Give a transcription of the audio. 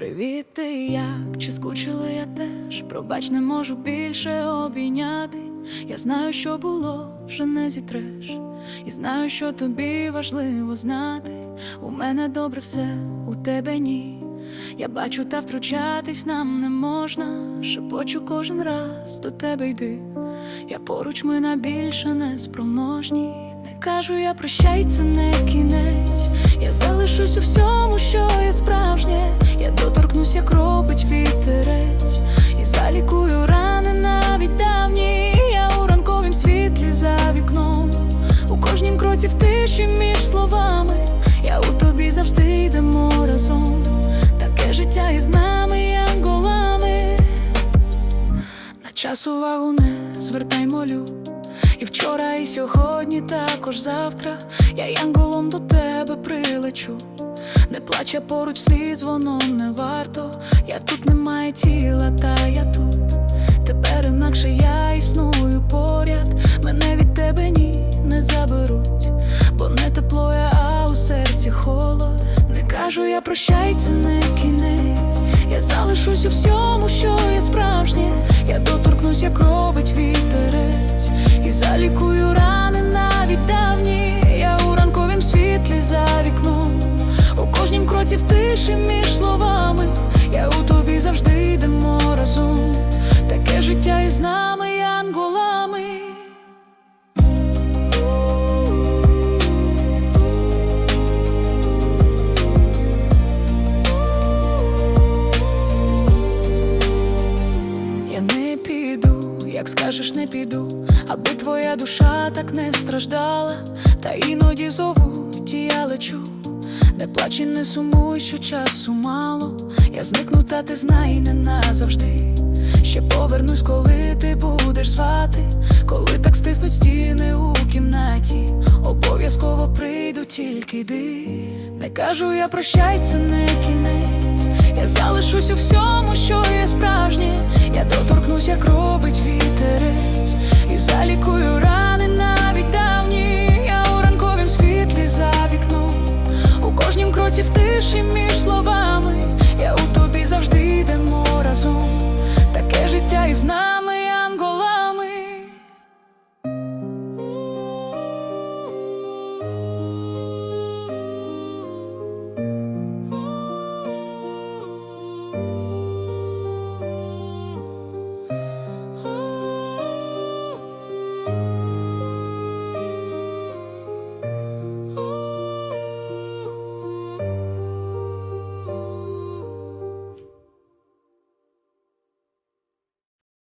Привіт, ти як? Чи скучила я теж? Пробач, не можу більше обійняти. Я знаю, що було, вже не зітреш. І знаю, що тобі важливо знати. У мене добре все, у тебе ні. Я бачу, та втручатись нам не можна. Шепочу кожен раз до тебе йди. Я поруч ми на більше не спроможні. Не кажу, я прощай, це не кінець. Я залишусь у всьому, що є справжнє. Я доторкнусь, як робить вітерець, і залікую рани навіть давні. Я у ранковім світлі за вікном. У кожнім кроці в тиші між словами. Я у тобі завжди йдемо разом. Таке життя із нами, янголами. На час увагу не звертай молю. І вчора, і сьогодні, також завтра я янголом до тебе прилечу. Не плаче поруч сліз, воно не варто. Я тут немає тіла, та я тут. Тепер інакше я існую поряд. Мене від тебе ні не заберуть, бо не тепло я, а у серці холод. Не кажу, я прощай, це не кінець. Я залишусь у всьому, що є справжнє. Я доторкнусь, як робить тиші між словами. Я у тобі завжди йдемо разом. Таке життя із нами, янголами. Я не піду, як скажеш, не піду, аби твоя душа так не страждала, та іноді зовуть, і я лечу. Не плач і не сумуй, що часу мало. Я зникну, та ти знай не назавжди. Ще повернусь, коли ти будеш звати, коли так стиснуть стіни у кімнаті. Обов'язково прийду, тільки йди. Не кажу, я прощай, це не кінець. Я залишусь у всьому, тиші між словами, я у тобі завжди йдемо разом, таке життя і знам.